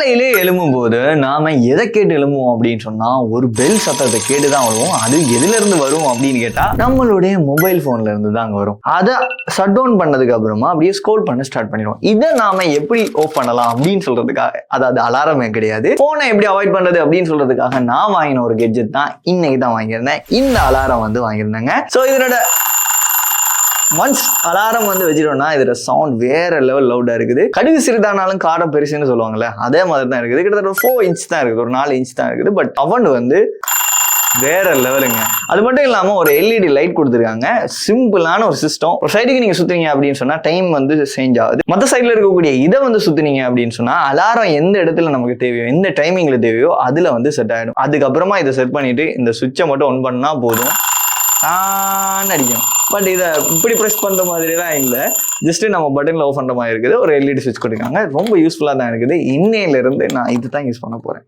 காலையிலே எழும்பும்போது நாம எதை கேட்டு எழும்புவோம் அப்படின்னு சொன்னா ஒரு பெல் சத்தத்தை கேட்டு தான் வருவோம் அது எதுல இருந்து வரும் அப்படின்னு கேட்டா நம்மளுடைய மொபைல் போன்ல இருந்து தான் அங்க வரும். அதை ஷட் டவுன் பண்ணதுக்கு அப்புறமா அப்படியே ஸ்கோல் பண்ண ஸ்டார்ட் பண்ணிடுவோம். இதை நாம எப்படி ஆஃப் பண்ணலாம் அப்படின்னு சொல்றதுக்காக அதாவது அலாரமே கிடையாது. போனை எப்படி அவாய்ட் பண்றது அப்படின்னு சொல்றதுக்காக நான் வாங்கின ஒரு கெட்ஜெட் தான் இன்னைக்கு தான் வாங்கியிருந்தேன். இந்த அலாரம் வந்து வாங்கியிருந்தேங்க. ஸோ இதனோட ஒன்ஸ் அலாரம் வந்து வச்சிட்டோம்னா இதோட சவுண்ட் வேற லெவல் லவுடா இருக்குது. கடுகு சிறிதானாலும் காரம் பெருசுன்னு சொல்லுவாங்கல்ல அதே மாதிரி தான் இருக்குது. கிட்டத்தட்ட ஃபோர் இன்ச் தான் இருக்குது ஒரு நாலு இன்ச் தான் இருக்குது. பட் அவன் வந்து வேற லெவலுங்க அது மட்டும் இல்லாமல் ஒரு எல்இடி லைட் கொடுத்துருக்காங்க. சிம்பிளான ஒரு சிஸ்டம் ஒரு சைடுக்கு நீங்க சுத்துறீங்க அப்படின்னு சொன்னா டைம் வந்து சேஞ்ச் ஆகுது. மற்ற சைடில் இருக்கக்கூடிய இதை வந்து சுத்துனீங்க அப்படின்னு சொன்னா அலாரம் எந்த இடத்துல நமக்கு தேவையோ எந்த டைமிங்ல தேவையோ அதுல வந்து செட் ஆயிடும். அதுக்கப்புறமா இதை செட் பண்ணிட்டு இந்த சுவிட்சை மட்டும் ஒன் பண்ணா போதும். தான் அடிக்கணும். பட் இதை இப்படி ப்ரெஸ் பண்ணுற மாதிரிலாம் இல்லை. ஜஸ்ட் நம்ம பட்டனில் ஓஃப் பண்ணுற மாதிரி இருக்குது. ஒரு எல்இடி சுவிட்ச் கொடுக்காங்க ரொம்ப யூஸ்ஃபுல்லாக தான் இருக்குது. இன்னையிலேருந்து நான் இது தான் யூஸ் பண்ண போகிறேன்